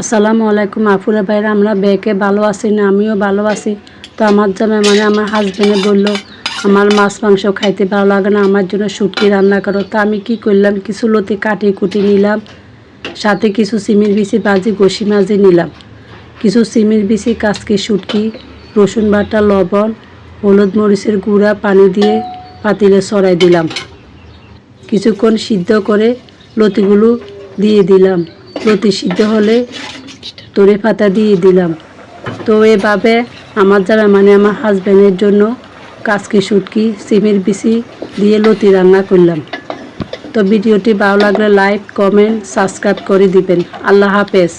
আসসালামু আলাইকুম আফুরা ভাইরা, আমরা বেকে ভালো আছি না আমিও ভালো আছি। তো আমার জামাই মানে আমার হাজবেন্ডে বলল, আমার মাছ, মাংস খাইতে ভালো লাগে না, আমার জন্য শুটকি রান্না করো। তা আমি কি করলাম, কিছু লতি কাটি কুটি নিলাম, সাথে কিছু সিমির বিচি বাজি গোসি মাজি নিলাম। কিছু সিমির বিচি কাসকি শুটকি, রসুন বাটা, লবণ, হলুদ মরিচের গুঁড়া, পানি দিয়ে পাতিলে সরাই দিলাম। কিছুক্ষণ সিদ্ধ করে লতিগুলো দিয়ে দিলাম। লতি সিদ্ধ হলে তরি পাতা দিয়ে দিলাম। তো এভাবে আমার যারা মানে আমার হাজব্যান্ডের জন্য কাজকি সুটকি, সিমের বিচি দিয়ে লতি রান্না করলাম। তো ভিডিওটি ভালো লাগলে লাইক কমেন্ট সাবস্ক্রাইব করে দিবেন। আল্লাহ হাফেজ।